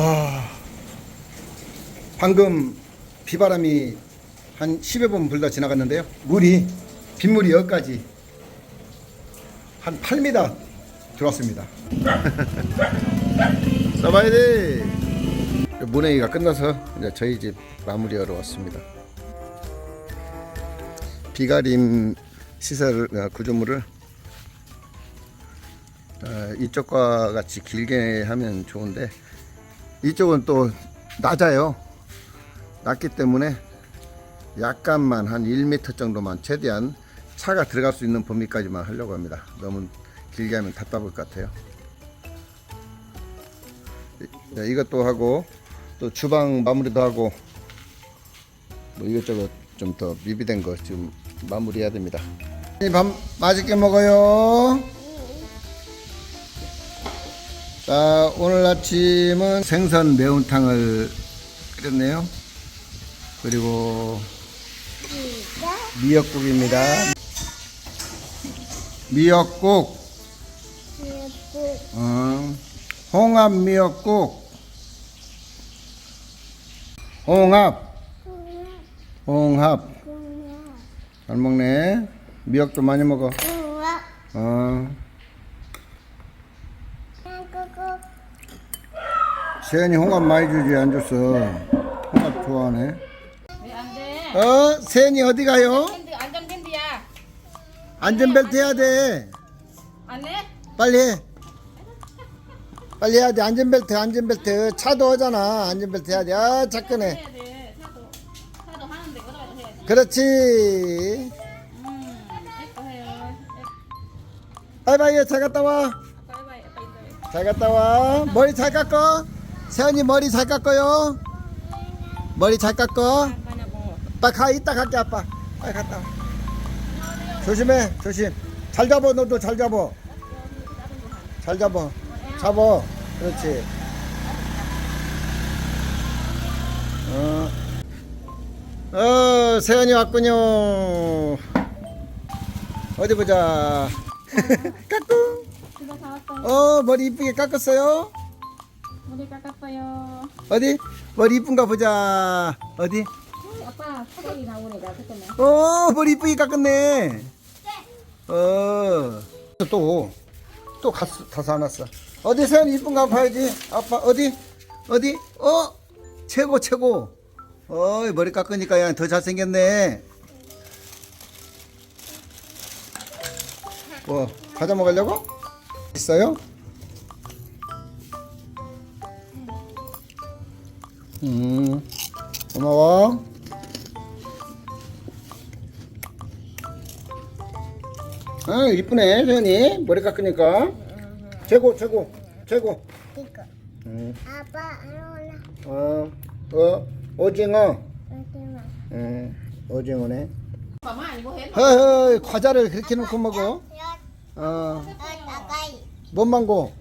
아, 방금 비바람이 한 10여 번 불다 지나갔는데요. 물이, 빗물이 여기까지 한 8m 들어왔습니다. 써봐야 돼. 모내기가 끝나서 이제 저희 집 마무리하러 왔습니다. 비가림 시설 어, 구조물을 어, 이쪽과 같이 길게 하면 좋은데 이쪽은 또 낮아요. 낮기 때문에 약간만 한 1m 정도만 최대한 차가 들어갈 수 있는 범위까지만 하려고 합니다. 너무 길게 하면 답답할 것 같아요. 이- 네, 이것도 하고 또 주방 마무리도 하고 뭐 이것저것 좀 더 미비된 거 지금 마무리해야 됩니다. 밥 맛있게 먹어요. 자, 아침은 생선 매운탕을 끓였네요. 그리고 미역국입니다. 미역국, 어, 홍합 미역국, 홍합, 홍합. 잘 먹네. 미역도 많이 먹어. 어. 세연이 홍합 많이 주지 안 줬어. 홍합 좋아하네. 왜안 돼? 어, 세연이 어디 가요? 밴드 안전 밴드야. 안전벨트 해야 돼. 안 해? 빨리 해. 빨리 해야 돼. 안전벨트, 안전벨트. 차도 하잖아. 안전벨트 해야 돼. 아, 작전해. 해야 돼. 차도 차도 하는데 해야지. 그렇지. 음, 예뻐 해요. 바이바이. 잘 갔다 와. 아빠 인사해. 잘 갔다 와. 머리 잘 깎어. 세연이 머리 잘 깎어요. 머리 잘 깎어. 빨리 가. 이따 갈게, 아빠. 빨리 갔다 와. 조심해. 조심. 잘 잡어. 너도 잘 잡어. 잘 잡어. 잡어. 그렇지. 어. 어, 세연이 왔군요. 어디 보자. 왔어요. 어, 머리 이쁘게 깎았어요. 머리 깎았어요. 어디? 머리 이쁜가 보자. 어디? 아빠 사다리 나오니까 그때네. 어, 머리 이쁘게 깎았네. 어. 또, 또 가서, 가서 안 왔어. 어디 세연이 이쁜가 봐야지. 아빠, 어디? 어디? 어? 최고, 최고. 어이, 머리 깎으니까 그냥 더 잘생겼네. 뭐, 과자 먹으려고? 있어요? 음, 고마워. 아, 이쁘네, 세연이. 머리 깎으니까. 최고, 최고, 최고. 이거 음, 아빠 안 올라 어, 어, 오징어. 하지마 음, 오징어네. 허허, 과자를 그렇게 놓고 먹어. 어, 뭔 망고?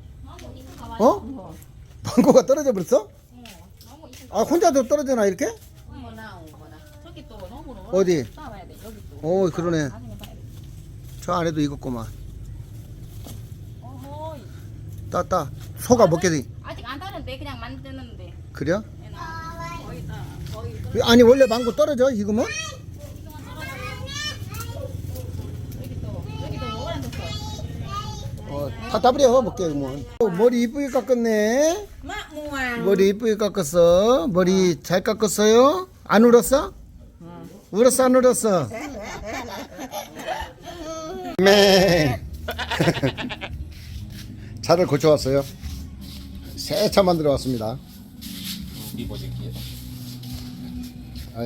어? 망고가 떨어져 버렸어? 아, 혼자도 떨어지나, 이렇게? 어머 나온 거다. 저기 또 너무는 어디? 싸워야 돼. 여기 또. 오, 그러네. 봐야 돼. 저 안에도 익었구만. 어허. 따, 따. 소가 먹게 돼. 아직 안 따는데 그냥 만드는데. 그래? 거의 다 거의 아니, 원래 망고 떨어져, 익으면? 여기 또 여기 또 뭐가 됐어. 어, 다 따버려, 먹게, 뭐. 어, 머리 이쁘게 깎았네. 마 무왕. 머리 이쁘게 깎았어. 머리 잘 깎았어요? 안 울었어? 울었어, 안 울었어? 매. 차를 고쳐왔어요. 새 차 만들어 왔습니다. đi bộ trên kia 어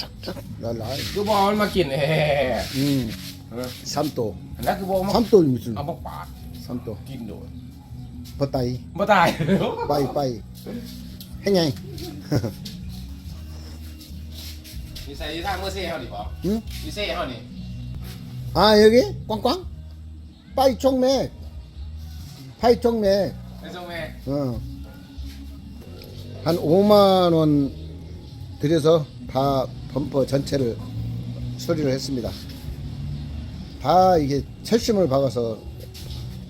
이, 아, 뽀빼냐, 뽀빼냐. tay khai thì cần mà không 응. 응. 여기다 착착착 날라. cứ bò mà kiên nè 음, 삼도. nó cứ bò mà 삼도 무슨? ăn bóc bát 삼도. kiên rồi 버따이. mà tài 빠이 빠이. 행냥. đi xe đi thang mưa xe hả đi bỏ 응? đi xe hả đi 아 여기 꽝꽝 빠이 총매 파이 총매 đây xong mẹ 어. 한 5만 원 들여서 다 범퍼 전체를 수리를 했습니다 다 이게 철심을 박아서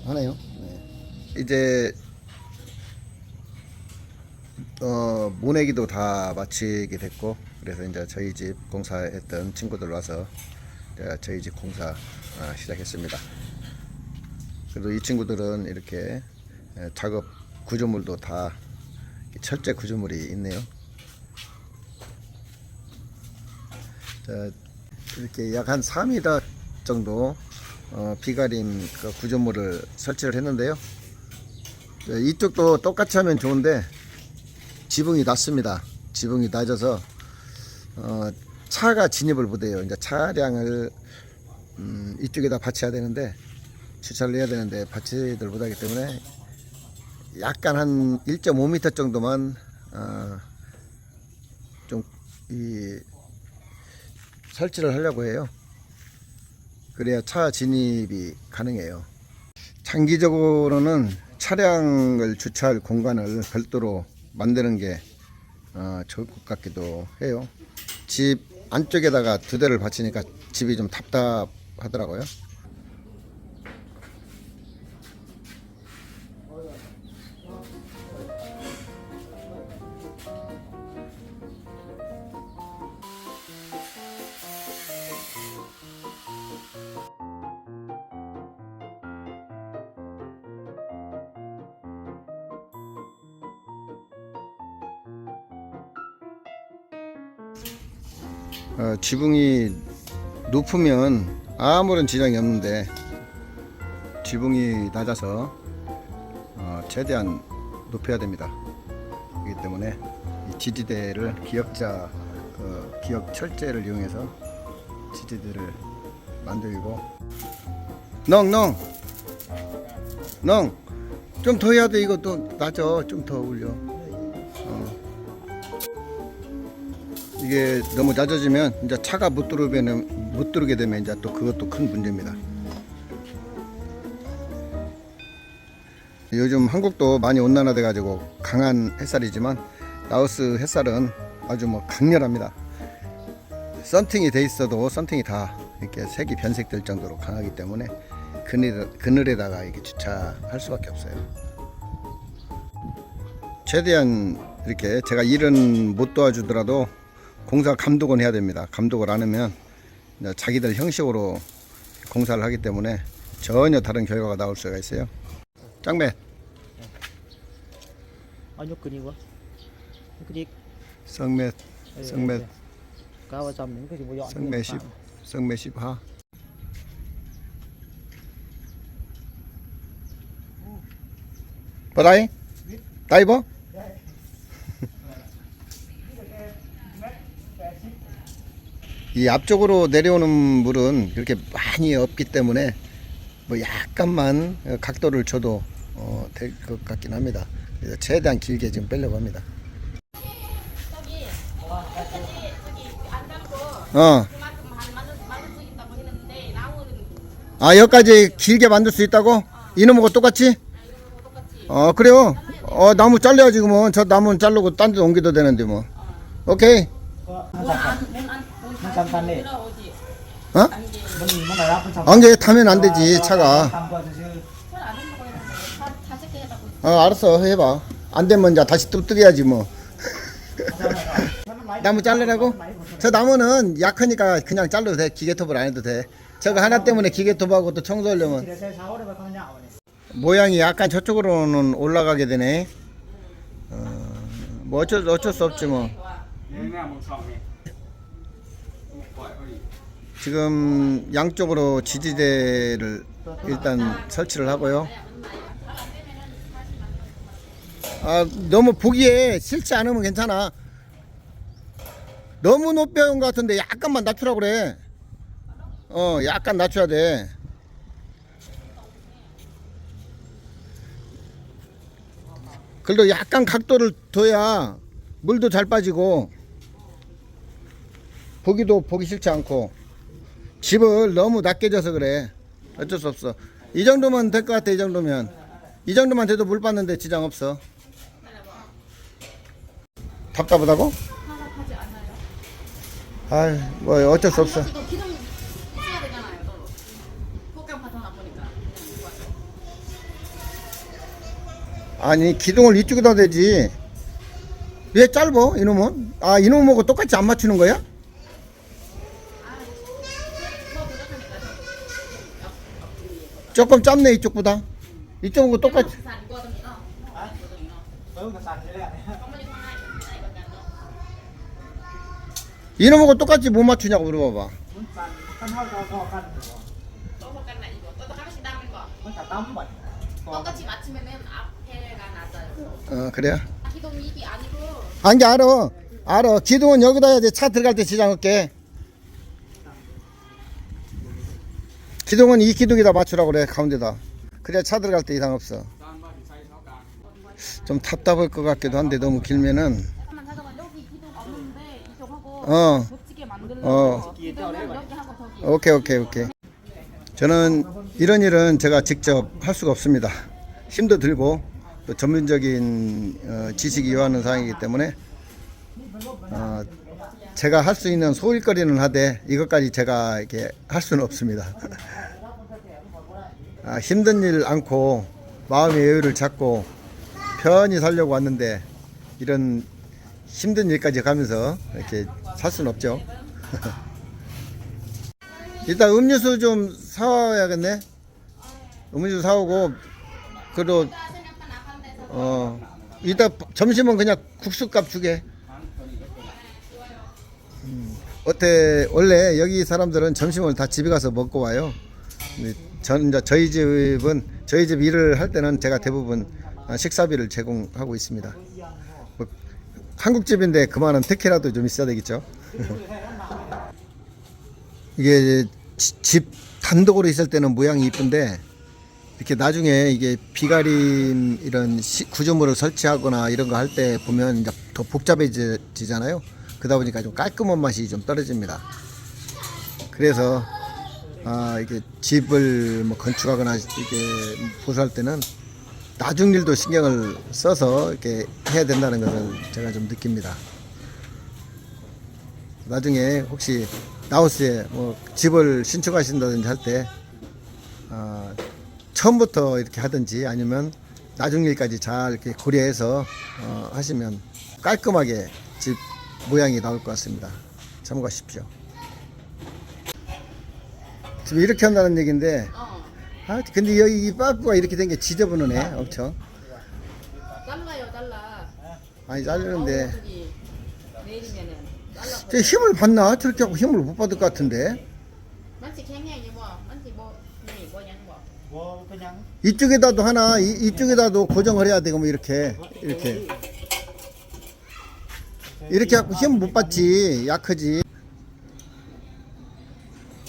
하네요. 네. 이제 어, 모내기도 다 마치게 됐고 그래서 이제 저희 집 공사했던 친구들 와서 저희 집 공사 아, 시작했습니다. 그래도 이 친구들은 이렇게 에, 작업 구조물도 다 철제 구조물이 있네요. 이렇게 약한 4m 정도 어, 비가림 그 구조물을 설치를 했는데요. 자, 이쪽도 똑같이 하면 좋은데 지붕이 낮습니다. 지붕이 낮아서 어, 차가 진입을 못해요. 이제 차량을 음, 이쪽에다 받쳐야 되는데 주차를 해야 되는데 받치들 못하기 때문에 약간 한 1.5m 정도만 어, 좀이 설치를 하려고 해요. 그래야 차 진입이 가능해요. 장기적으로는 차량을 주차할 공간을 별도로 만드는 게 어, 좋을 것 같기도 해요. 집 안쪽에다가 두 대를 받치니까 집이 좀 답답하더라고요. 어, 지붕이 높으면 아무런 지장이 없는데 지붕이 낮아서 어, 최대한 높여야 됩니다. 그렇기 때문에 이 지지대를 기역자 그 기역 철제를 이용해서 지지대를 만들고. 넝넝 넝좀 더 해야 돼. 또 낮아. 좀 더 올려 이게 너무 낮아지면 이제 차가 못 들어오면 못 들어오게 되면 이제 또 그것도 큰 문제입니다. 요즘 한국도 많이 온난화돼 가지고 강한 햇살이지만 라오스 햇살은 아주 뭐 강렬합니다. 썬팅이 돼 있어도 썬팅이 다 이렇게 색이 변색될 정도로 강하기 때문에 그늘, 그늘에다가 이렇게 주차할 수밖에 없어요. 최대한 이렇게 제가 일은 못 도와주더라도 공사 감독은 해야 됩니다. 감독을 안 하면 자기들 형식으로 공사를 하기 때문에 전혀 다른 결과가 나올 수가 있어요. 짱배 quá cái đi 성매 성매 cái gì mà dọn 성매 10 성매 10하 뭐라이? 다이버? 이 앞쪽으로 내려오는 물은 그렇게 많이 없기 때문에 뭐 약간만 각도를 줘도 어, 될 것 같긴 합니다. 그래서 최대한 길게 지금 빼려고 합니다. 어, 아 여기까지 길게 만들 수 있다고? 이놈하고 똑같이? 어 그래요. 어 나무 잘려야지 그러면 저 나무는 자르고 딴 데 옮겨도 되는데 뭐. 오케이. 어? 안개 타면 안 되지 차가. 어 알았어 해봐. 안 되면 이제 다시 또 뜨려야지 뭐. 나무 자르라고? 저 나무는 약하니까 그냥 잘라도 돼. 기계톱을 안 해도 돼. 저거 하나 때문에 기계톱하고 또 청소하려면 모양이 약간 저쪽으로는 올라가게 되네. 어, 뭐 어쩔 어쩔 수 없지 뭐. 지금 양쪽으로 지지대를 일단 설치를 하고요. 아 너무 보기에 싫지 않으면 괜찮아. 너무 높이 온것 같은데 약간만 낮추라 그래. 어 약간 낮춰야 돼. 그래도 약간 각도를 둬야 물도 잘 빠지고 보기도 보기 싫지 않고 집을 너무 낮게 져서 그래 어쩔 수 없어 이 정도면 될 것 같아 이 정도면 이 정도만 돼도 물 받는데 지장 없어 답답하다고? 아뭐 어쩔 수 없어 아니 기둥을 이쪽에다 대지 왜 짧어 이놈은? 아 이놈하고 똑같이 안 맞추는 거야? 조금 짧네 이쪽보다 이쪽하고 똑같이 สั่นกลัวตรงนี้เนาะกลัวตรงนี้เนาะ เออมันสั่นไปแล้วเนี่ย เขาไม่ได้ข้างในข้างในเหมือนกันเนาะ 이놈하고 똑같이 못 맞추냐고 물어봐봐 มันสั่นขั้นเท่าจอพอกัน โต๊ะพอกันไหนอีกบ่โต๊ะตะกันสีดำเป็นบ่ มันกัดตั้มบัด 똑같이 맞추면은 앞에가 낮아요. 어 그래요? 기동이 이게 아니고 안게 알아 알아 기둥은 여기다 해야지 차 들어갈 때 지장 없게 기둥은 이 기둥에다 맞추라고 그래 가운데다. 그래야 차 들어갈 때 이상 없어. 좀 답답할 것 같기도 한데 너무 길면은. 어. 어. 오케이 오케이 오케이. 저는 이런 일은 제가 직접 할 수가 없습니다. 힘도 들고 또 전문적인 어, 지식이 요하는 사항이기 때문에 어, 제가 할 수 있는 소일거리는 하되 이것까지 제가 이렇게 할 수는 없습니다 아, 힘든 일 않고 마음의 여유를 잡고 편히 살려고 왔는데 이런 힘든 일까지 가면서 이렇게 살 수는 없죠 일단 음료수 좀 사와야겠네. 음료수 사오고 그리고 어 이따 점심은 그냥 국수값 주게. 음, 어때 원래 여기 사람들은 점심을 다 집에 가서 먹고 와요. 전 저희 집은 저희 집 일을 할 때는 제가 대부분 아, 식사비를 제공하고 있습니다. 뭐, 한국 집인데 그만한 특혜라도 좀 있어야 되겠죠. 이게 지- 집 단독으로 있을 때는 모양이 이쁜데 이렇게 나중에 이게 비가림 이런 시- 구조물을 설치하거나 이런 거 할 때 보면 이제 더 복잡해지잖아요. 그러다 보니까 좀 깔끔한 맛이 좀 떨어집니다. 그래서 아 이게 집을 뭐 건축하거나 이게 보수할 때는 나중 일도 신경을 써서 이렇게 해야 된다는 것을 제가 좀 느낍니다. 나중에 혹시 나우스에 뭐 집을 신축하신다든지 할때 어, 처음부터 이렇게 하든지 아니면 나중 일까지 잘 이렇게 고려해서 어, 하시면 깔끔하게 집 모양이 나올 것 같습니다. 참고하십시오. 지금 이렇게 한다는 얘기인데 아 근데 여기 이 빠꾸가 이렇게 된 게 지저분하네 엄청. 잘라요 잘라. 아니 잘리는데. 어, 내일이면은 잘라 힘을 받나? 저렇게 하고 힘을 못 받을 것 같은데. 뭐, 뭐, 네, 뭐. 이쪽에다도 하나 이, 이쪽에다도 고정을 해야 되고 뭐 이렇게 이렇게. 이렇게 하고 힘 못 받지. 약하지.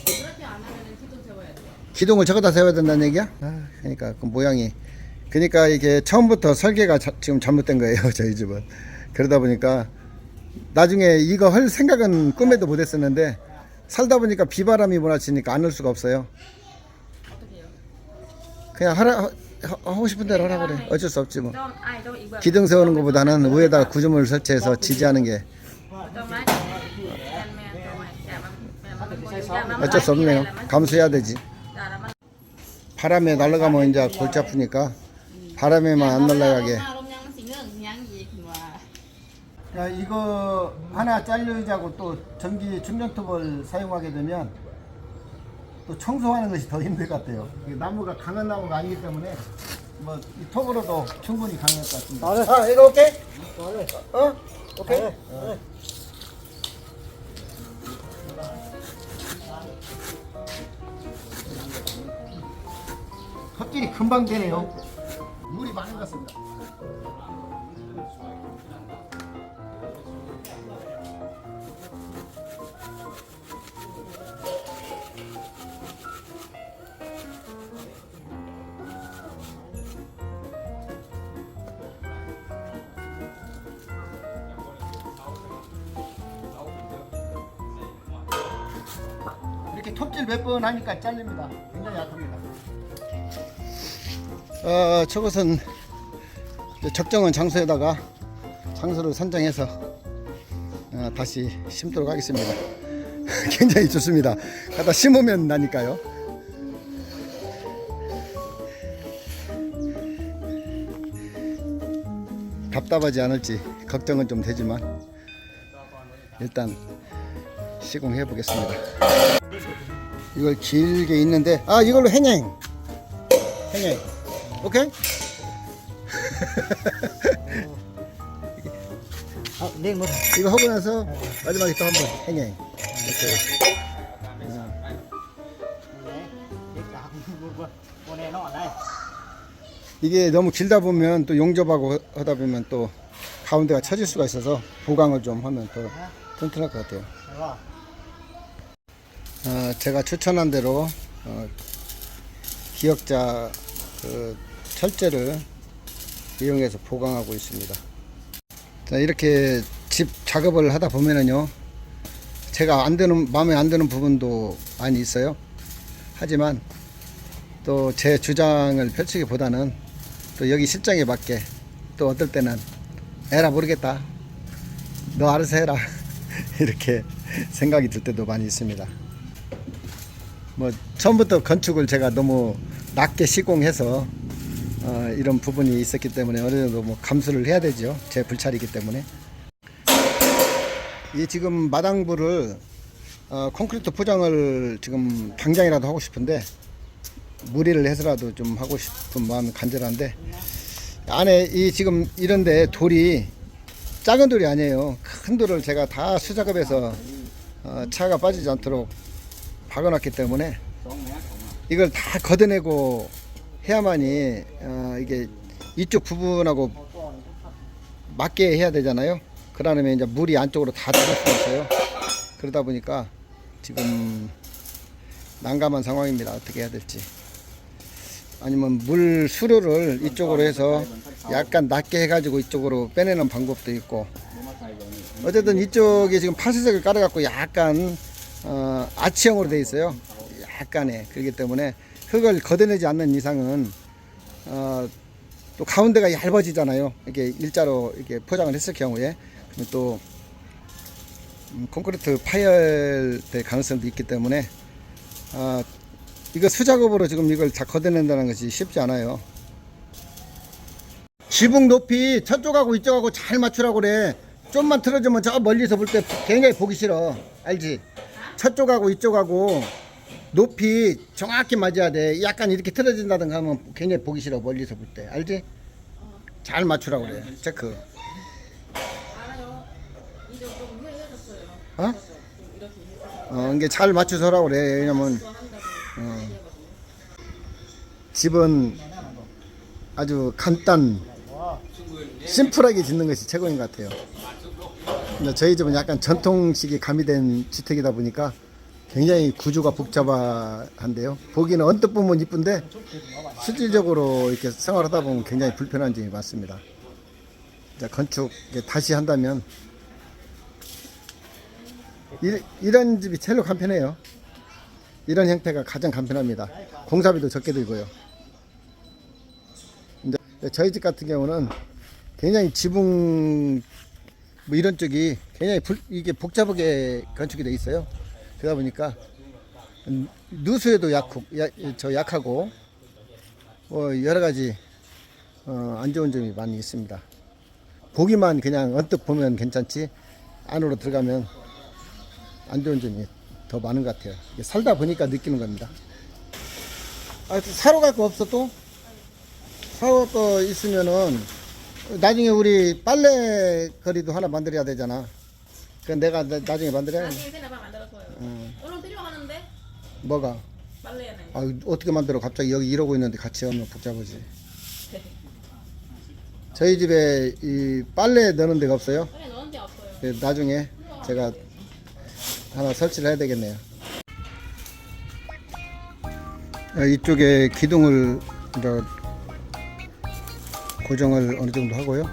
그렇게 안 하면은 기둥 세워야 돼 기둥을 저거다 세워야 된다는 얘기야? 아, 그러니까 그 모양이. 그러니까 이게 처음부터 설계가 자- 지금 잘못된 거예요 저희 집은. 그러다 보니까 나중에 이거 할 생각은 꿈에도 못 했었는데 살다 보니까 비바람이 몰아치니까 안 할 수가 없어요. 어떻게 해요? 그냥 하라 하- 하고 싶은 대로 하라 그래 어쩔 수 없지 뭐 기둥 세우는 것보다는 위에다 구조물을 설치해서 지지하는 게 어쩔 수 없네요. 감수해야 되지. 바람에 날아가면 이제 골치 아프니까 바람에만 안 날아가게. 야, 이거 하나 잘려자고 또 전기 충전톱을 사용하게 되면 또 청소하는 것이 더 힘들 것 같아요. 나무가 강한 나무가 아니기 때문에 뭐 이 톱으로도 충분히 가능할 것 같습니다. 아, 이거 오케이? 어? 오케이? 헛길이 금방 되네요. 물이 많은 것 같습니다. 이렇게 톱질 몇 번 하니까 잘립니다. 굉장히 약합니다. 어, 저것은 이제 적정한 장소에다가 장소를 선정해서 어, 다시 심도록 하겠습니다. 굉장히 좋습니다. 갖다 심으면 나니까요. 답답하지 않을지 걱정은 좀 되지만 일단 시공해 보겠습니다. 이걸 길게 있는데 아 이걸로 행행 행행 오케이 아, 네, 뭐. 이거 하고 나서 마지막에 또 한번 행행 이렇게. 이게 너무 길다 보면 또 용접하고 하다 보면 또 가운데가 처질 수가 있어서 보강을 좀 하면 더 튼튼할 것 같아요. 봐. 어, 제가 추천한 대로 어, 기역자 그 철제를 이용해서 보강하고 있습니다. 자, 이렇게 집 작업을 하다 보면은요, 제가 안 되는 마음에 안 드는 부분도 많이 있어요. 하지만 또 제 주장을 펼치기보다는 또 여기 실정에 맞게 또 어떨 때는 에라 모르겠다. 너 알아서 해라. 이렇게 생각이 들 때도 많이 있습니다. 뭐 처음부터 건축을 제가 너무 낮게 시공해서 어, 이런 부분이 있었기 때문에 어느 정도 뭐 감수를 해야 되죠. 제 불찰이기 때문에. 이 지금 마당부를 어, 콘크리트 포장을 지금 당장이라도 하고 싶은데 무리를 해서라도 좀 하고 싶은 마음이 간절한데 안에 이 지금 이런데 돌이 작은 돌이 아니에요. 큰 돌을 제가 다 수작업해서 어, 차가 빠지지 않도록 박아놨기 때문에 이걸 다 걷어내고 해야만이 어, 이게 이쪽 부분하고 맞게 해야 되잖아요. 그러면 이제 물이 안쪽으로 다 들어갈 수 있어요. 그러다 보니까 지금 난감한 상황입니다. 어떻게 해야 될지. 아니면 물 수로를 이쪽으로 해서 약간 낮게 해가지고 이쪽으로 빼내는 방법도 있고 어쨌든 이쪽에 지금 파스색을 깔아갖고 약간 어, 아치형으로 돼 있어요. 약간의 그렇기 때문에 흙을 걷어내지 않는 이상은 어, 또 가운데가 얇아지잖아요. 이렇게 일자로 이렇게 포장을 했을 경우에 또 음, 콘크리트 파열될 가능성도 있기 때문에 아, 이거 수작업으로 지금 이걸 다 걷어낸다는 것이 쉽지 않아요. 지붕 높이 저쪽하고 이쪽하고 잘 맞추라고 그래. 좀만 틀어주면 저 멀리서 볼 때 굉장히 보기 싫어. 알지? 저쪽하고 이쪽하고 높이 정확히 맞아야 돼. 약간 이렇게 틀어진다든가 하면 굉장히 보기 싫어. 멀리서 볼 때. 알지? 잘 맞추라고 그래. 체크. 어? 어, 이게 잘 맞춰서 하라고 그래. 왜냐면, 어, 집은 아주 간단, 심플하게 짓는 것이 최고인 것 같아요. 저희 집은 약간 전통식이 가미된 주택이다 보니까 굉장히 구조가 복잡한데요. 보기는 언뜻 보면 이쁜데 실질적으로 이렇게 생활하다 보면 굉장히 불편한 점이 많습니다. 건축 다시 한다면 이, 이런 집이 제일 간편해요. 이런 형태가 가장 간편합니다. 공사비도 적게 들고요. 저희 집 같은 경우는 굉장히 지붕 뭐 이런 쪽이 굉장히 불, 이게 복잡하게 건축이 돼 있어요. 그러다 보니까 음, 누수에도 약고, 야, 저 약하고 뭐 여러 가지 어, 안 좋은 점이 많이 있습니다. 보기만 그냥 언뜻 보면 괜찮지 안으로 들어가면 안 좋은 점이 더 많은 것 같아요. 살다 보니까 느끼는 겁니다. 아, 사러 갈 거 없어 또? 사러 갈 거 있으면은 나중에 우리 빨래 거리도 하나 만들어야 되잖아. 그 내가 나, 나중에 만들어야 나중에 새나봐 만들어줘요. 오늘 드려가는데 뭐가? 빨래야 돼. 아, 어떻게 만들어? 갑자기 여기 이러고 있는데 같이 하면 복잡하지. 저희 집에 이 빨래 넣는 데가 없어요. 빨래 넣은 데 없어요. 그 나중에 제가 하나 설치를 해야 되겠네요. 아, 이쪽에 기둥을 이제 고정을 어느 정도 하고요.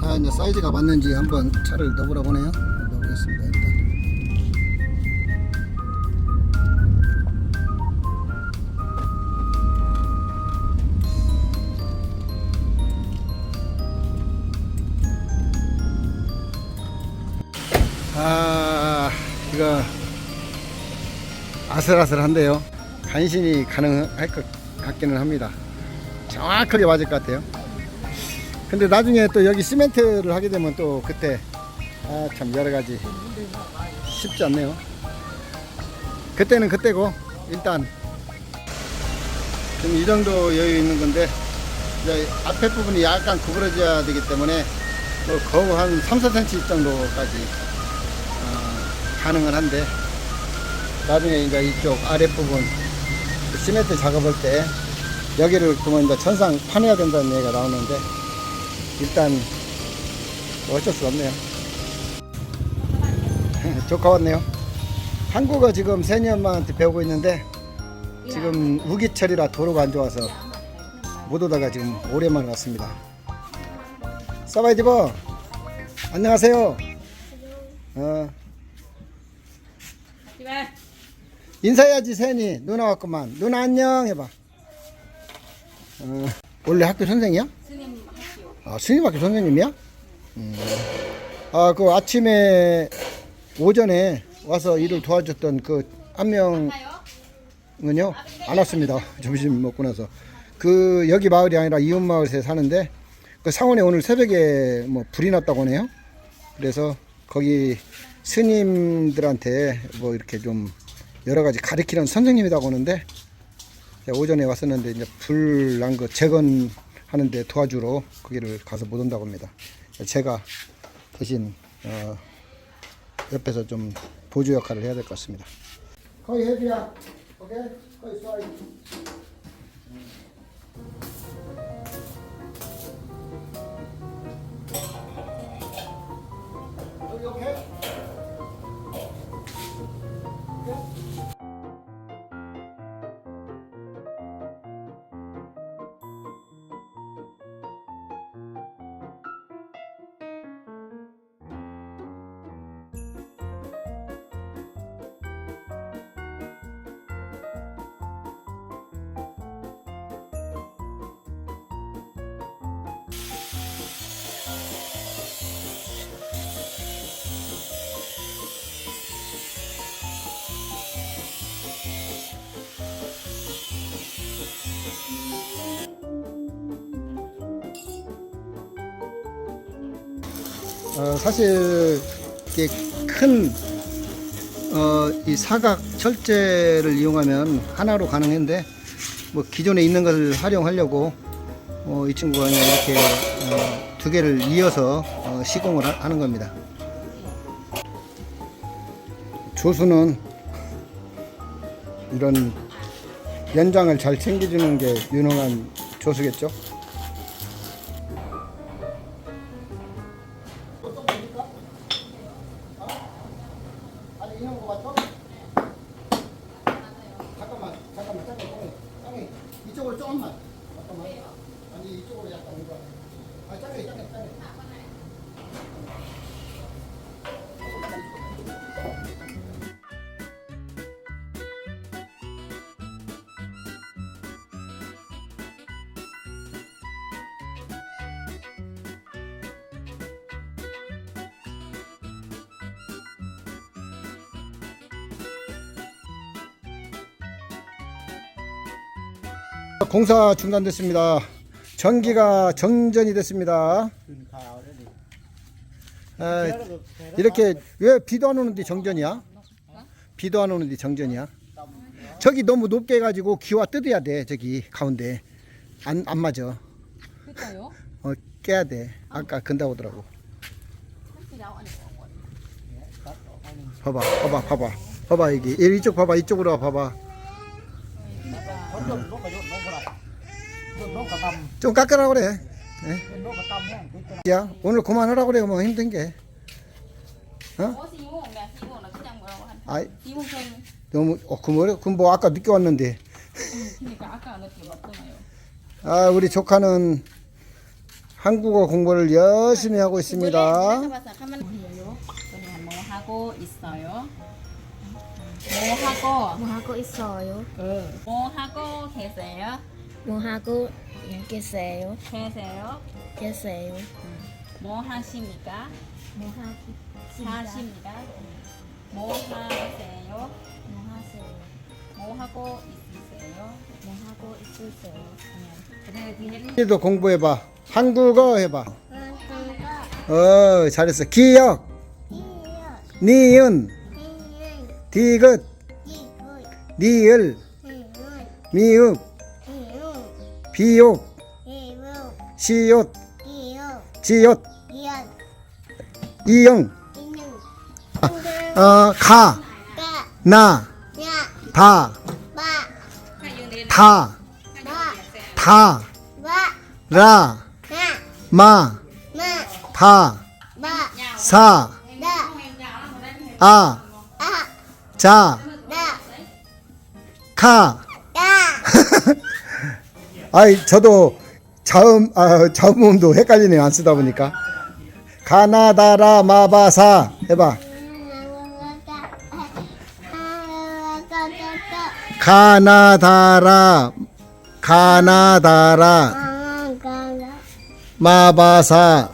자 이제 사이즈가 맞는지 한번 차를 넣어보라 보네요. 아슬아슬한데요. 간신히 가능할 것 같기는 합니다. 정확하게 맞을 것 같아요. 근데 나중에 또 여기 시멘트를 하게 되면 또 그때 아 참 여러 가지 쉽지 않네요. 그때는 그때고 일단 지금 이 정도 여유 있는 건데 이제 앞에 부분이 약간 구부러져야 되기 때문에 뭐 거의 한 3, 4cm 정도까지 어, 가능은 한데 나중에 이제 이쪽 아랫부분 그 시멘트 작업할 때 여기를 그러면 이제 천상 파내야 된다는 얘기가 나오는데 일단 어쩔 수 없네요. 조카 왔네요. 한국어 지금 세니 엄마한테 배우고 있는데 지금 우기철이라 도로가 안 좋아서 못 오다가 지금 오랜만에 왔습니다. 사바이디버 안녕하세요. 어, 인사해야지 세니 누나 왔구만. 누나 안녕 해봐. 어, 원래 학교 선생이야? 스님 하시오. 아, 스님 학교 선생님이야? 음. 아, 그 아침에 오전에 와서 일을 도와줬던 그 한 명은요? 안 왔습니다. 점심 먹고 나서 그 여기 마을이 아니라 이웃 마을에 사는데 그 상원에 오늘 새벽에 뭐 불이 났다고 하네요. 그래서 거기 스님들한테 뭐 이렇게 좀 여러 가지 가르치는 선생님이라고 하는데 오전에 왔었는데 이제 불 난 거 재건하는데 도와주러 거기를 가서 못 온다고 합니다. 제가 대신 어, 옆에서 좀 보조 역할을 해야 될 것 같습니다. 거의 해비야. 오케이? 거의 쏴. 사실 이게 큰 어, 이 사각 철제를 이용하면 하나로 가능한데 뭐 기존에 있는 것을 활용하려고 어, 이 친구가 이렇게 어, 두 개를 이어서 어, 시공을 하, 하는 겁니다. 조수는 이런 연장을 잘 챙겨주는 게 유능한 조수겠죠. 공사 중단됐습니다. 전기가 정전이 됐습니다. 아, 이렇게 왜 비도 안 오는데 정전이야? 비도 안 오는데 정전이야? 저기 너무 높게 해가지고 기와 뜯어야 돼 저기 가운데 안 안 맞아. 어 깨야 돼. 아까 근다고 하더라고. 봐봐, 봐봐, 봐봐, 봐봐 이게 이쪽 봐봐 이쪽으로 와 봐봐. 좀 깎으라 그래. cái 야 오늘 그만하라 그래 뭐 힘든 게. 어. 아이 생. 너무 어 그뭐 그럼 뭐 아까 늦게 왔는데. 그니까 아까 늦게 왔잖아요. 아 우리 조카는 한국어 공부를 열심히 하고 있습니다. 뭐 하고 있어요? 뭐 하고, 뭐 하고 있어요? 뭐 하고 계세요? 뭐 하고 계세요? 계세요? 계세요? 뭐 하십니까? 뭐 하기 하십니다. 뭐 하세요? 뭐 하세요? 뭐 하고 있으세요? 뭐 하고 있으세요? 그래 뒤에 니도 공부해봐. 한국어 해봐. 한국어 어, 잘했어. 기억, 이요 니은, 디귿, 니을, 미읍, 비옥, 이응 시옷, 이응 지읒, 이응 이응, 이응 어, 가, 까 나, 야 다, 바 다, 바 다, 바 라, 나 마, 마 파, 바 사, 나 아, 카. 야 아이, 저도 자음, 아, 자음음도 헷갈리네요. 안 쓰다 보니까. 가나다라 마바사 해봐. 가나다라, 가나다라 마바사.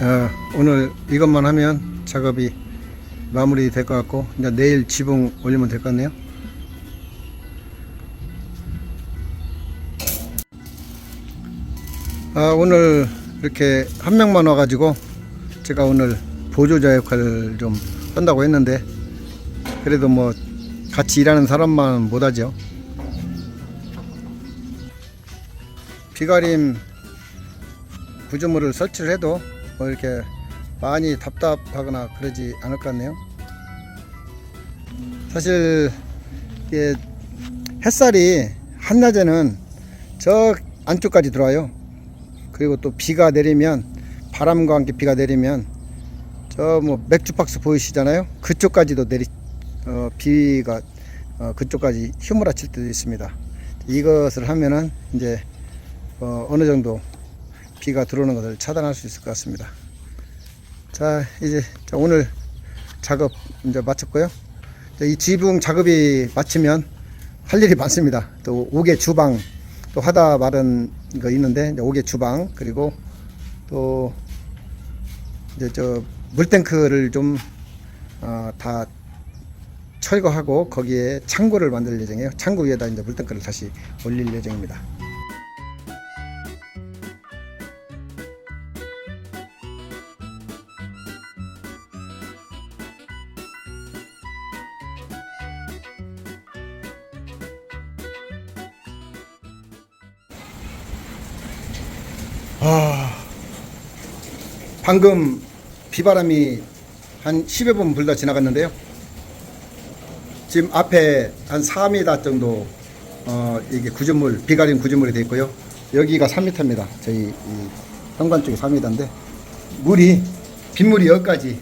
어, 오늘 이것만 하면 작업이 마무리 될 것 같고 이제 내일 지붕 올리면 될 것 같네요. 아, 오늘 이렇게 한 명만 와가지고 제가 오늘 보조자 역할을 좀 한다고 했는데 그래도 뭐 같이 일하는 사람만 못하죠. 비가림 구조물을 설치를 해도 뭐 이렇게 많이 답답하거나 그러지 않을 것 같네요. 사실 이게 햇살이 한낮에는 저 안쪽까지 들어와요. 그리고 또 비가 내리면 바람과 함께 비가 내리면 저 뭐 맥주 박스 보이시잖아요. 그쪽까지도 내리 어, 비가 어, 그쪽까지 휘몰아칠 때도 있습니다. 이것을 하면은 이제 어, 어느 정도 비가 들어오는 것을 차단할 수 있을 것 같습니다. 자, 이제 자, 오늘 작업 이제 마쳤고요. 자, 이 지붕 작업이 마치면 할 일이 많습니다. 또 옥외 주방 또 하다 말은 거 있는데 옥외 주방 그리고 또 이제 저 물탱크를 좀 어, 다 철거하고 거기에 창고를 만들 예정이에요. 창고 위에다 이제 물탱크를 다시 올릴 예정입니다. 방금 비바람이 한 10여 번 불다 지나갔는데요. 지금 앞에 한 4m 정도 어, 이게 구조물, 비가림 구조물이 되어 있고요. 여기가 3m입니다. 저희 이 현관 쪽이 3m인데 물이 빗물이 여기까지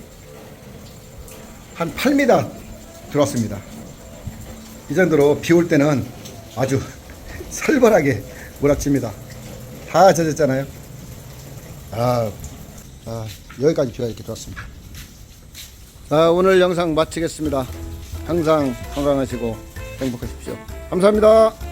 한 8m 들어왔습니다. 이 정도로 비 올 때는 아주 살벌하게 몰아칩니다. 다 젖었잖아요. 아, 아, 여기까지 비가 이렇게 들어왔습니다. 아, 오늘 영상 마치겠습니다. 항상 건강하시고 행복하십시오. 감사합니다.